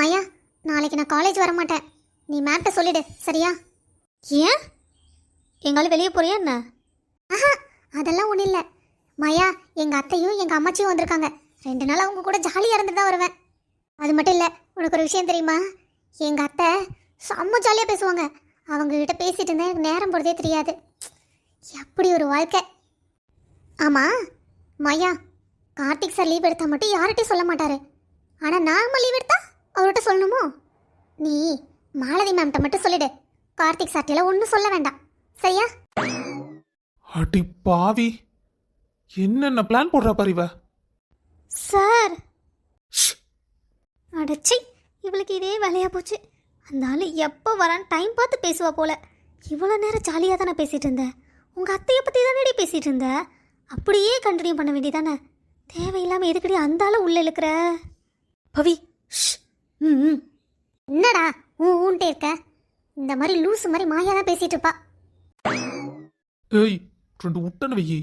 மாயா நாளைக்கு நான் காலேஜ் வர மாட்டேன் நீ மேம்கிட்ட சொல்லிடு சரியா? ஏன்? எங்காலும் வெளியே போறியா என்ன? ஆஹா அதெல்லாம் ஒன்றும் இல்லை. மாயா எங்கள் அத்தையும் எங்கள் அம்மாச்சியும் வந்திருக்காங்க. ரெண்டு நாள் அவங்க கூட ஜாலியாக இருந்துட்டு தான் வருவேன். அது மட்டும் இல்லை உனக்கு ஒரு விஷயம் தெரியுமா? எங்கள் அத்தை செம்ம ஜாலியாக பேசுவாங்க. அவங்க கிட்ட பேசிட்டு இருந்தா எனக்கு நேரம் போகிறதே தெரியாது. எப்படி ஒரு வாழ்க்கை. ஆமாம் மாயா கார்த்திக் சார் லீவ் எடுத்தா மட்டும் யார்கிட்டையும் சொல்ல மாட்டாரு. ஆனால் நாம லீவ் எடுத்தா அவர்கிட்ட சொல்லணுமோ? நீ மாலதி மேம்கிட்ட மட்டும் சொல்லிடு. கார்த்திக் சார்ட்டியில் ஒன்றும் சொல்ல வேண்டாம். சரியா? அடி பாவி. என்னென்ன பிளான் போடுறா பாரு இவ? சார் ஷ், அடச்சி இவளுக்கு இதே வேலையா போச்சு. அந்த ஆள் எப்போ வரான்னு டைம் பார்த்து பேசுவா போல. இவ்வளோ நேரம் ஜாலியாக தானே பேசிட்டு இருந்த. உங்கள் அத்தையை பற்றி தானே பேசிட்டு இருந்த? அப்படியே கண்டினியூ பண்ண வேண்டியதானே தேவையில்லாமல் எதுக்கடி அந்த ஆளை உள்ள இழுக்கிற? பவி ஷ். ம் என்னடா ஊ ஊன்ட்டே இருக்க? இந்த மாதிரி லூசு மாதிரி மாயா தான் பேசிட்டு இருப்பா. ஏய் ரெண்டு உட்டன வெயி.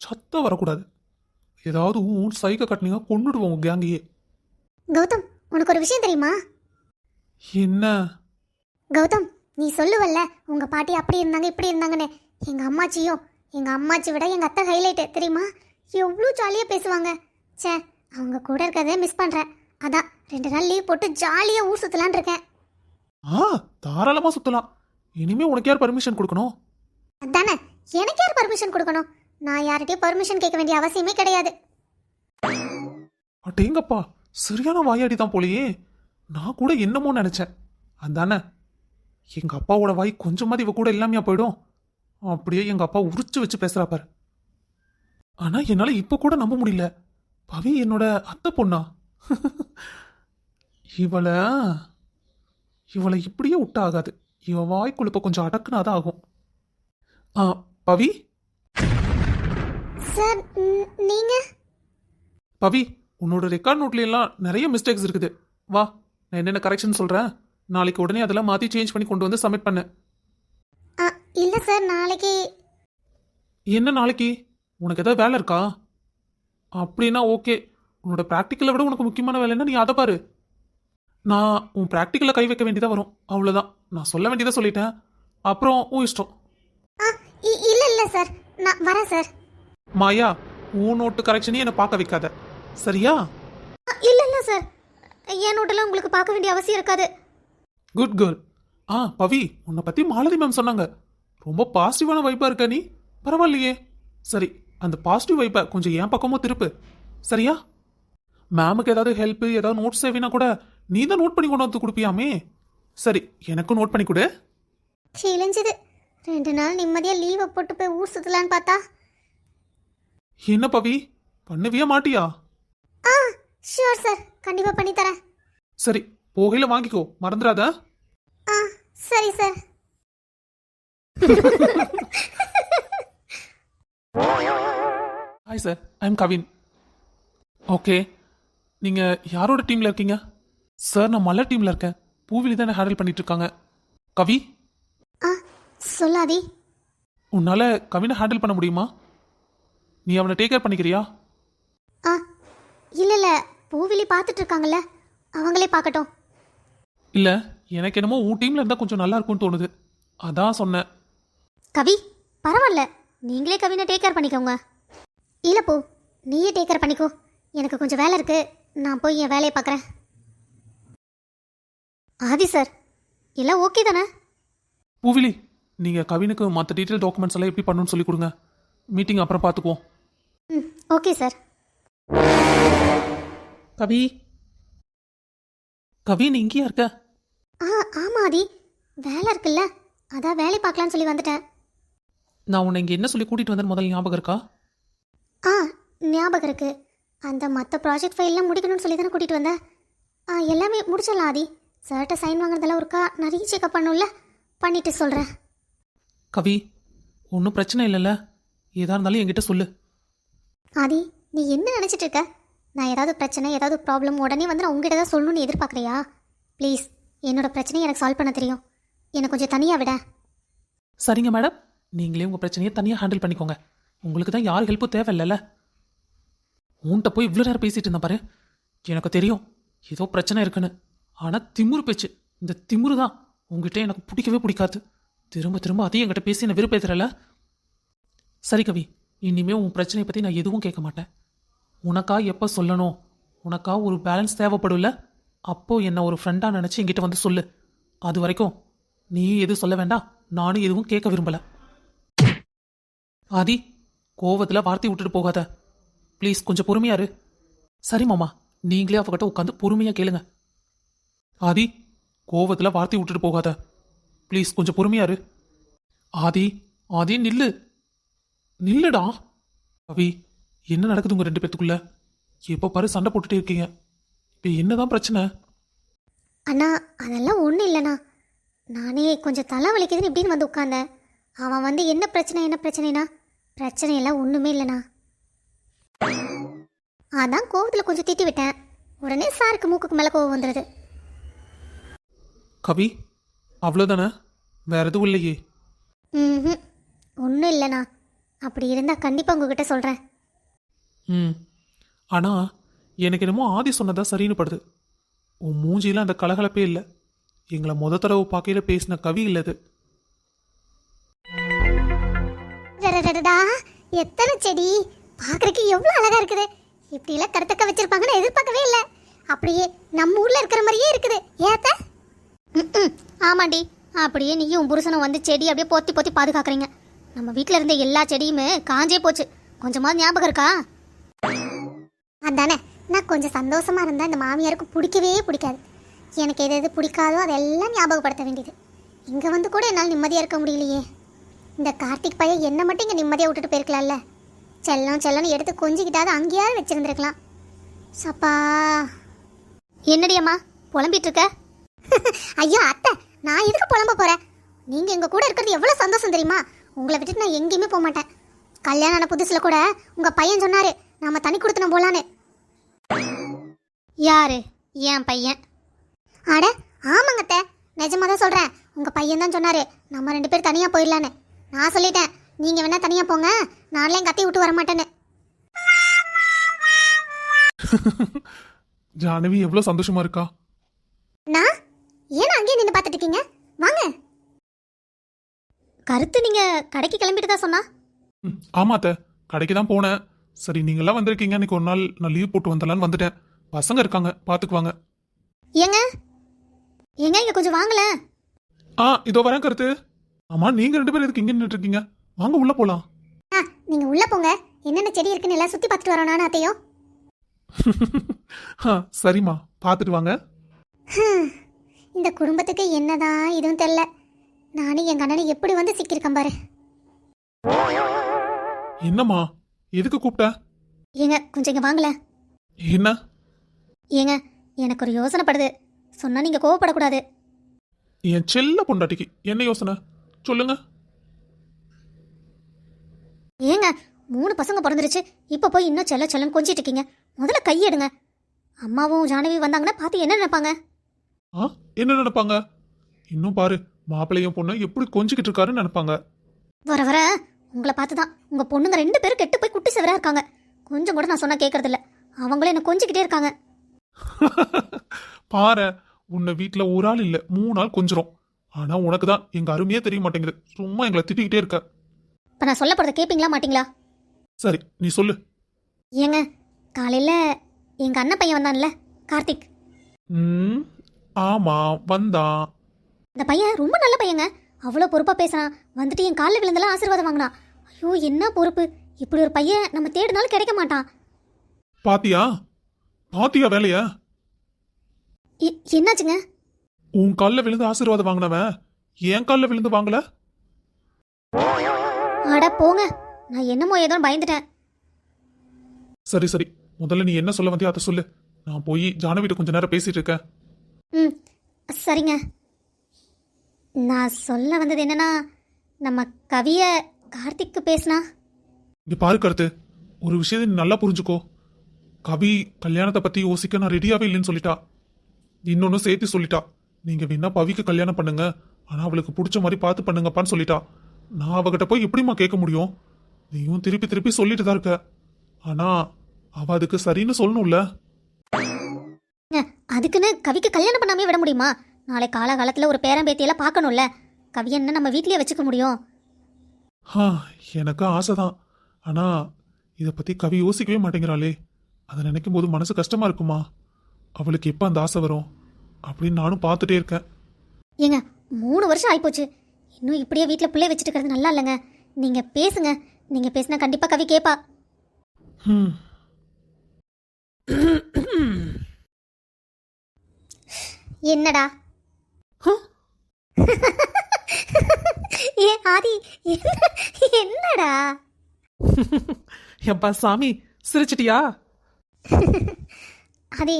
சத்தம் வரக்கூடாது. ஏதாவது ஊன் சைக்க கட்டினீங்க கொண்டுடுவோம் உங்க கேங்கையே. கௌதம் உனக்கு ஒரு விஷயம் தெரியுமா? என்ன? கௌதம் நீ சொல்லுவல்ல உங்க பாட்டி அப்படி இருந்தாங்க இப்படி இருந்தாங்கன்னு. எங்க அம்மாச்சியும் எங்க அம்மாச்சி விட எங்க அத்தை ஹைலைட்டு தெரியுமா? எவ்வளோ ஜாலியாக பேசுவாங்க. ச்சே அவங்க கூட இருக்கிறதே மிஸ் பண்றேன். அதான் ரெண்டு நாள் லீவ் போட்டு ஜாலியாக ஊர் சுத்தலான் இருக்கேன். ஆ தாராளமா சுத்தலாம். இனிமே உனக்கு யார் பர்மிஷன் கொடுக்கணும்? அதானே எனக்கு யார் பர்மிஷன் கொடுக்கணும்? நான் யார்கிட்டயும் பர்மிஷன் கேட்க வேண்டிய அவசியமே கிடையாது. அட்டேங்கப்பா சரியான வாயாடி தான் போலயே. நான் கூட என்னமோ நினைச்சேன். அதானே எங்க அப்பாவோட வாய் கொஞ்சமாவது இவ கூட இல்லாமையா போயிடும். அப்படியே எங்க அப்பா உரிச்சு வச்சு பேசுறா பாரு. ஆனா என்னால இப்ப கூட நம்ப முடியல. பவி என்னோட அத்தை பொண்ணா. இவளை இவளை இப்படியே விட்டா ஆகாது இவ வாய் கொழுப்ப கொஞ்சம் அடக்குனாதான் ஆகும். ஆ பவி? சார் நீங்க? பவி உன்னோட ரெக்கார்ட் நோட்ல எல்லாம் நிறைய மிஸ்டேக்ஸ் இருக்குது. வா நான் என்னென்ன கரெக்ஷன் சொல்றேன்? நாளைக்கு உடனே அதெல்லாம் மாத்தி சேஞ்ச் பண்ணி கொண்டு வந்து சப்மிட் பண்ணு. இல்ல சார் நாளைக்கு. என்ன நாளைக்கு? உனக்கு ஏதாவது வேலை இருக்கா? அப்படின்னா ஓகே உன்னோட ப்ராக்டிக்கலை விட உனக்கு முக்கியமான வேலைன்னா நீ அதை பாரு. நான் உன் ப்ராக்டிக்கலை கை வைக்க வேண்டியதா வரும். அவ்வளோதான் நான் சொல்ல வேண்டியதை சொல்லிட்டேன். அப்புறம் உன் இஷ்டம். இல்ல இல்ல சார் நான் வரேன் சார் மாயா உன் நோட்டு கரெக்ஷனையும் என்னை பார்க்க வைக்காத. சரியா? இல்ல இல்ல சார் என் நோட்டெல்லாம் உங்களுக்கு பார்க்க வேண்டிய அவசியம் இருக்காது. குட் கேர்ள் ஆ பவி உன்னை பத்தி மாலதி மேம் சொன்னாங்க. ரொம்ப பாசிட்டிவான வைப்பா இருக்க நீ. பரவாயில்லையே. சரி அந்த பாசிட்டிவ் வைப்பை கொஞ்சம் என் பக்கமும் திருப்பு. சரியா? மேமுக்கு ஏதாவது ஹெல்ப் ஏதாவது நோட்ஸ் தேவைன்னா கூட நீ தான் நோட் பண்ணி கொண்டு வந்து கொடுப்பியாமே? சரி எனக்கும் நோட் பண்ணி கொடு. கிழிஞ்சது ரெண்டு நாள் நிம்மதியா லீவை போட்டு போய் ஊர் சுத்தலான்னு பார்த்தா? என்ன பவி? பண்ணுவியா மாட்டியா? ஆ ஷியோர் சார் கண்டிப்பா பண்ணி தரேன். சரி போகையில வாங்கிக்கோ. மறந்துடாத. ஆ சரி sir hi sir I am Kavin okay நீங்கள் யாரோட டீமில் இருக்கீங்க? சார் நான் மலர் டீமில் இருக்கேன். பூவிலி தானே ஹேண்டில் பண்ணிட்டு இருக்காங்க கவி? ஆ சொல்லாதி. உன்னால் கவினை ஹேண்டில் பண்ண முடியுமா? நீ அவனை டேக் கேர் பண்ணிக்கிறியா? ஆ இல்ல இல்ல. பூவிலி பார்த்துட்டு இருக்காங்கல்ல அவங்களே பார்க்கட்டும். இல்லை எனக்கு என்னமோ உன் டீமில் இருந்தால் கொஞ்சம் நல்லா இருக்கும்னு தோணுது. அதான் சொன்னேன். கவி பரவாயில்ல. நீங்களே கவினை டேக் கேர் பண்ணிக்கோங்க. இல்ல பூ. நீயே டேக் கேர் பண்ணிக்கோ. எனக்கு கொஞ்சம் வேலை இருக்கு. நான் போய் என் வேலையை பார்க்குறேன். ஆதி சார் எல்லாம் ஓகே தானே? பூவிலி நீங்கள் கவினுக்கு மற்ற டீட்டெயில் டாக்குமெண்ட்ஸ் எல்லாம் எப்படி பண்ணணும்னு சொல்லி கொடுங்க. மீட்டிங் அப்புறம் பார்த்துக்குவோம் ம் ஓகே சார். கவி கவி நீ இங்கேயா இருக்க? ஆ ஆமா ஆதி. வேலை இருக்குல்ல அதான் வேலை பார்க்கலான்னு சொல்லி வந்துட்டேன். நான் உன்னை இங்கே என்ன சொல்லி கூட்டிகிட்டு வந்தேன்னு முதல்ல ஞாபகம் இருக்கா? ஆ ஞாபகம் இருக்கு. அந்த மற்ற ப்ராஜெக்ட் ஃபைல்லாம் முடிக்கணும்னு சொல்லி தானே கூட்டிகிட்டு வந்தேன். ஆ எல்லாமே முடிச்சிடலாம் ஆதி. சார்கிட்ட சைன் வாங்குறதெல்லாம் ஒருக்கா நிறைய செக்அப் பண்ணும்ல? பண்ணிட்டு சொல்கிறேன் கவி ஒன்றும் பிரச்சனை இல்லைல்ல. ஏதா இருந்தாலும் என்கிட்ட சொல்லு. ஆதி நீ என்ன நினச்சிட்டு இருக்க? நான் ஏதாவது பிரச்சனை ஏதாவது ப்ராப்ளம் உடனே வந்து நான் உங்ககிட்ட தான் சொல்லணும்னு எதிர்பார்க்குறியா? ப்ளீஸ் என்னோட பிரச்சனையை எனக்கு சால்வ் பண்ண தெரியும். என்னை கொஞ்சம் தனியாக விட. சரிங்க மேடம் நீங்களே உங்கள் பிரச்சனையை தனியாக ஹேண்டில் பண்ணிக்கோங்க. உங்களுக்கு தான் யார் ஹெல்ப்பும் தேவையில்லைல்ல. உன்கிட்ட போய் இவ்வளோ நேரம் பேசிட்டு இருந்தேன் பாரு. எனக்கு தெரியும் ஏதோ பிரச்சனை இருக்குன்னு. ஆனால் திமிரு பேச்சு. இந்த திமுரு தான். உங்ககிட்ட எனக்கு பிடிக்கவே பிடிக்காது. திரும்ப திரும்ப அதையும் என்கிட்ட பேசி என்ன விருப்பத்துறல சரி கவி இனிமேல் உன் பிரச்சனையை பற்றி நான் எதுவும் கேட்க மாட்டேன். உனக்கா எப்போ சொல்லணும்? உனக்கா ஒரு பேலன்ஸ் தேவைப்படும்ல? அப்போது என்னை ஒரு ஃப்ரெண்டாக நினச்சி என்கிட்ட வந்து சொல்லு. அது வரைக்கும் நீ எதுவும் சொல்ல வேண்டாம். நானும் எதுவும் கேட்க விரும்பலை. ஆதி கோவத்தில் வார்த்தை விட்டுட்டு போகாத. ப்ளீஸ் கொஞ்சம் பொறுமையாரு சரி மாமா நீங்களே அவகிட்ட உட்காந்து பொறுமையாக கேளுங்க. ஆதி கோவத்தில் வார்த்தை விட்டுட்டு போகாத. ப்ளீஸ் கொஞ்சம் பொறுமையாரு ஆதி ஆதி நில்லு. நில்லுடா. அவி என்ன நடக்குது உங்கள் ரெண்டு பேத்துக்குள்ள? எப்போ பாரு சண்டை போட்டுட்டே இருக்கீங்க. இப்போ என்னதான் பிரச்சனை? அண்ணா அதெல்லாம் ஒன்றும் இல்லைண்ணா. நானே கொஞ்சம் தலை வலிக்குதுன்னு இப்படின்னு வந்து உட்காந்தேன் அவன் வந்து என்ன பிரச்சனை என்ன பிரச்சனைனா? பிரச்சனை எல்லாம் ஒன்றுமே இல்லைண்ணா. அதான் கோவத்தில் கொஞ்சம் திட்டி விட்டேன் உடனே சாருக்கு மூக்குக்கு மேலே கோவம் வந்துடுது கவி அவ்வளோதானே வேற எதுவும் இல்லையே. ம் ஒன்றும் இல்லைண்ணா. அப்படி இருந்தால் கண்டிப்பாக உங்ககிட்ட சொல்கிறேன் ம். ஆனா எனக்கு என்னமோ ஆதி சொன்னதா சரின்னு படுது. உன் மூஞ்சியில அந்த கலகலப்பே இல்லை. எங்களை முத தடவை பார்க்கையில பேசின கவி இல்லது எத்தனை செடி. பார்க்கறதுக்கு எவ்வளோ அழகா இருக்குது. இப்படிலாம் கருத்தக்க வச்சிருப்பாங்கன்னு எதிர்பார்க்கவே இல்லை. அப்படியே நம்ம ஊர்ல இருக்கிற மாதிரியே இருக்குது. ஏத்த. ஆமாண்டி. அப்படியே நீயும் புருஷனும் வந்து செடி அப்படியே பொத்தி பொத்தி பாதுகாக்கிறீங்க. நம்ம வீட்டில் இருந்த எல்லா செடியுமே காஞ்சே போச்சு. கொஞ்சமாவது ஞாபகம் இருக்கா? அதானே. நான் கொஞ்சம் சந்தோஷமா இருந்தா இந்த மாமியாருக்கு பிடிக்கவே பிடிக்காது. எனக்கு எது எது பிடிக்காதோ அதெல்லாம் ஞாபகப்படுத்த வேண்டியது. இங்கே வந்து கூட என்னால் நிம்மதியாக இருக்க முடியலையே. இந்த கார்த்திக் பையன் என்ன மட்டும் இங்கே நிம்மதியாக விட்டுட்டு போயிருக்கலாம்ல. செல்லம் செல்லம்னு எடுத்து கொஞ்சிக்கிட்டாவது அங்கேயாவது வச்சிருந்துருக்கலாம். சப்பா. என்னடியம்மா புலம்பிகிட்டு இருக்க? ஐயோ அத்தை நான் எதுக்கு புலம்ப போறேன்? நீங்கள் எங்கள் கூட இருக்கிறது எவ்வளோ சந்தோஷம் தெரியுமா? உங்களை விட்டுட்டு நான் எங்கேயுமே போக மாட்டேன். கல்யாணம் ஆன புதுசில் கூட உங்கள் பையன் சொன்னாரு நாம தனி கொடுத்தன போலான்னு. யாரு? என் பையன். அட ஆமாங்க அத்தை. நிஜமா தான் சொல்கிறேன் உங்கள் பையன் தான் சொன்னாரு நம்ம ரெண்டு பேரும் தனியாக போயிடலான்னு. நான் சொல்லிட்டேன் நீங்கள் வேணா தனியாக போங்க நான்லாம் கத்தி விட்டு வர மாட்டேன்னு ஜானவி எவ்வளோ சந்தோஷமா இருக்கா நான் ஏன் அங்கேயே நின்று பார்த்துட்டு இருக்கீங்க வாங்க கருத்து நீங்கள் கடைக்கு கிளம்பிட்டு தான் சொன்னா? ம், ஆமா அத்தை. கடைக்கு தான் போனேன். சரி நீங்களாம் வந்திருக்கீங்க. இன்னைக்கு ஒரு நாள் நான் லீவ் போட்டு வந்தலான்னு வந்துட்டேன். பசங்க இருக்காங்க. பார்த்துக்குவாங்க ஏங்க? ஏங்க இங்கே கொஞ்சம் வாங்களேன் ஆ இதோ வரேன் கருத்து. ஆமா நீங்க ரெண்டு பேரும் எதுக்கு இங்க நின்னுட்டு இருக்கீங்க? வாங்க உள்ள போலாம். ஆ நீங்கள் உள்ளே போங்க. என்னென்ன செடி இருக்குன்னு எல்லாம் சுற்றி பார்த்துட்டு வரோம் நானும் அத்தையும். ஆ, சரிம்மா. பார்த்துட்டு வாங்க. ஹம், இந்த குடும்பத்துக்கு என்னதான் இதுவும் தெரில நானும் எங்கள் அண்ணனை எப்படி வந்து சிக்கியிருக்கேன் பாரு. என்னம்மா? எதுக்கு கூப்பிட்ட? ஏங்க கொஞ்சம் இங்கே வாங்களேன். என்ன? ஏங்க எனக்கு ஒரு யோசனை படுது. சொன்னால் நீங்கள் கோவப்படக்கூடாது. என் செல்ல பொண்டாட்டிக்கு என்ன யோசனை? சொல்லுங்க. ஏங்க மூணு பசங்க பிறந்துருச்சு. இப்போ போய் இன்னும் செல்ல செல்லன்னு கொஞ்சிட்டு இருக்கீங்க. முதல்ல கையெடுங்க அம்மாவும் ஜானவி வந்தாங்கன்னா பார்த்து என்ன நினைப்பாங்க? ஆ என்ன நினைப்பாங்க? இன்னும் பாரு. மாப்பிள்ளையும் பொண்ணு எப்படி கொஞ்சிக்கிட்டு இருக்காருன்னு நினைப்பாங்க. வர வர உங்களை பார்த்து தான் உங்கள் பொண்ணுங்க ரெண்டு பேரும் கெட்டு போய் குட்டி செவரா இருக்காங்க. கொஞ்சம் கூட நான் சொன்னால் கேட்கறதில்ல அவங்களே என்ன கொஞ்சிக்கிட்டே இருக்காங்க. பாரு உன்னை வீட்ல ஒரு ஆள் இல்ல மூணு நாள் கொஞ்சிரும். ஆனா உனக்கு தான் எங்க அருமையே தெரிய மாட்டேங்குது. சும்மா எங்களை திட்டிக்கிட்டே இருக்க. இப்போ நான் சொல்ல போகிறத கேட்பீங்களா மாட்டீங்களா? சரி நீ சொல்லு. ஏங்க காலையில் எங்கள் அண்ணன் பையன் வந்தான்ல கார்த்திக். ம் ஆமா வந்தான். அந்த பையன் ரொம்ப நல்ல பையங்க. அவ்வளோ பொறுப்பாக பேசுறான். வந்துட்டு என் காலில் விழுந்தெல்லாம் ஆசீர்வாதம் வாங்கினான். ஐயோ என்ன பொறுப்பு? இப்படி ஒரு பையன் நம்ம தேடினாலும் கிடைக்க மாட்டான். பாத்தியா? பாத்தியா வேலைய? என்னாச்சுங்க? உன் கால்ல விழுந்து ஆசீர்வாதம் வாங்கினவன் என் கால்ல விழுந்து வாங்கல? அட போங்க. நான் என்னமோ ஏதோ பயந்துட்டேன். சரி சரி. முதல்ல நீ என்ன சொல்ல வந்தியோ அதை சொல்லு. நான் போய் ஜானவிட்ட கொஞ்ச நேரம் பேசிட்டு இருக்கேன். ம் சரிங்க. நான் சொல்ல வந்தது என்னன்னா நம்ம கவிய கார்த்திக்கு பேசினா? இங்க பாரு கருத்து. ஒரு விஷயத்தை நீ நல்லா புரிஞ்சுக்கோ. கவி கல்யாணத்தை பத்தி யோசிக்க நான் ரெடியாவே இல்லைன்னு சொல்லிட்டா. இன்னொன்னு சேர்த்து சொல்லிட்டா. நீங்க வேணா பவிக்கு கல்யாணம் பண்ணுங்க. ஆனா அவளுக்கு பிடிச்ச மாதிரி பார்த்து பண்ணுங்கப்பான்னு சொல்லிட்டா. நான் அவகிட்ட போய் எப்படிம்மா கேட்க முடியும்? நீயும் திருப்பி திருப்பி சொல்லிட்டு தான் இருக்க. ஆனா அவ அதுக்கு சரின்னு சொல்லணும்ல. அதுக்குன்னு கவிக்கு கல்யாணம் பண்ணாமே விட முடியுமா? நாளை காலகாலத்தில் ஒரு பேரம்பேத்தியெல்லாம் பார்க்கணும்ல. கவி என்ன நம்ம வீட்லயே வச்சுக்க முடியும். ஆ எனக்கு ஆசைதான். ஆனா இதை பத்தி கவி யோசிக்கவே மாட்டேங்கிறாளே. அதை நினைக்கும் போது மனசு கஷ்டமா இருக்குமா? அவளுக்கு எப்போ அந்த ஆசை வரும்? அப்படின்னு நானும் பார்த்துட்டே இருக்கேன். ஏங்க மூணு வருஷம் ஆயிப்போச்சு. இன்னும் இப்படியே வீட்டில் பிள்ளை வச்சுட்டு இருக்கிறது நல்லா இல்லைங்க. நீங்கள் பேசுங்க. நீங்கள் பேசினா கண்டிப்பாக கவி கேட்பா ம் என்னடா? ஆதி என்ன- என்னடா? எப்பா சாமி சிரிச்சிட்டியா? ஆதி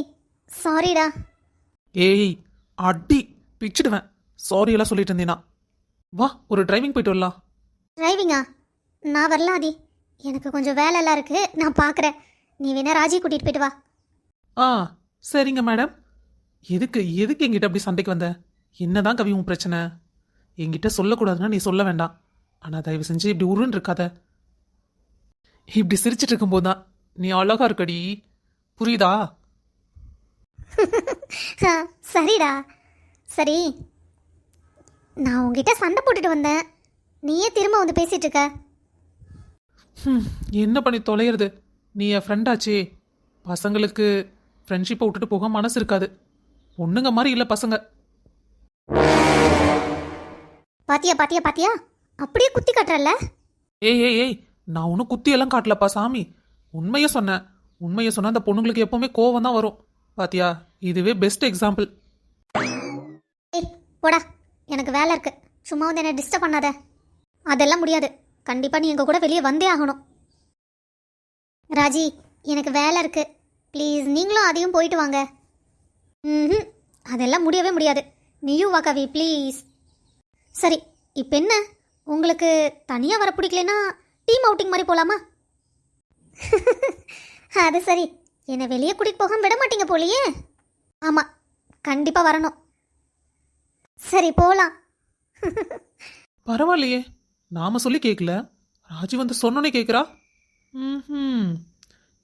சாரிடா ஏய் அடி பிச்சிடுவேன். சாரி எல்லாம் சொல்லிட்டு இருந்தேனா. வா ஒரு டிரைவிங் போயிட்டு வரலாம். டிரைவிங்கா நான் வரல ஆதி. எனக்கு கொஞ்சம் வேலைலாம் இருக்கு. நான் பார்க்குறேன் நீ வேணா ராஜி கூட்டிகிட்டு போயிட்டு வா. ஆ சரிங்க மேடம் எதுக்கு எதுக்கு என்கிட்ட அப்படி சண்டைக்கு வந்த? என்னதான் கவி உன் பிரச்சனை? என்கிட்ட சொல்லக்கூடாதுன்னா நீ சொல்ல வேண்டாம். ஆனால் தயவு செஞ்சு இப்படி உருன்னு இருக்காத இப்படி சிரிச்சிட்டு இருக்கும்போது தான் நீ அழகா இருக்கடி. புரியுதா? சரிடா. சரி. நான் உங்ககிட்ட சண்டை போட்டுட்டு வந்தேன். நீயே திரும்ப வந்து பேசிட்டு இருக்க. என்ன பண்ணி தொலைகிறது நீ என் ஃப்ரெண்டாச்சே பசங்களுக்கு ஃப்ரெண்ட்ஷிப்பை விட்டுட்டு போக மனசு இருக்காது. பொண்ணுங்க மாதிரி இல்லை பசங்க. பாத்தியா பாத்தியா பாத்தியா? அப்படியே குத்தி காட்டுறல்ல? ஏய் ஏய் ஏய் நான் ஒன்றும் குத்தியெல்லாம் காட்டலப்பா சாமி. உண்மையை சொன்னேன். உண்மையை சொன்னால் அந்த பொண்ணுங்களுக்கு எப்பவுமே கோவம் தான் வரும். பாத்தியா இதுவே பெஸ்ட் எக்ஸாம்பிள் ஏய் போடா. எனக்கு வேலை இருக்கு. சும்மா வந்து என்ன டிஸ்டர்ப் பண்ணாத. அதெல்லாம் முடியாது. கண்டிப்பாக நீ எங்கள் கூட வெளியே வந்தே ஆகணும். ராஜி எனக்கு வேலை இருக்கு. ப்ளீஸ் நீங்களும் அதையும் போயிட்டு வாங்க. ம் அதெல்லாம் முடியவே முடியாது. நீயும் வா கவி. ப்ளீஸ் சரி இப்போ என்ன? உங்களுக்கு தனியாக வர பிடிக்கலனா டீம் அவுட்டிங் மாதிரி போகலாமா அது சரி. என்னை வெளியே கூட்டிகிட்டு போகாம விட மாட்டீங்க போலியே. ஆமாம் கண்டிப்பாக வரணும். சரி போகலாம் பரவாயில்லையே. நாம சொல்லி கேட்கல ராஜி வந்து சொன்னோன்னே கேட்குறா ம்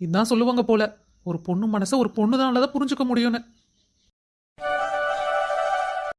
இதான் சொல்லுவாங்க போல. ஒரு பொண்ணு மனசை ஒரு பொண்ணு தான் புரிஞ்சுக்க முடியும்னு.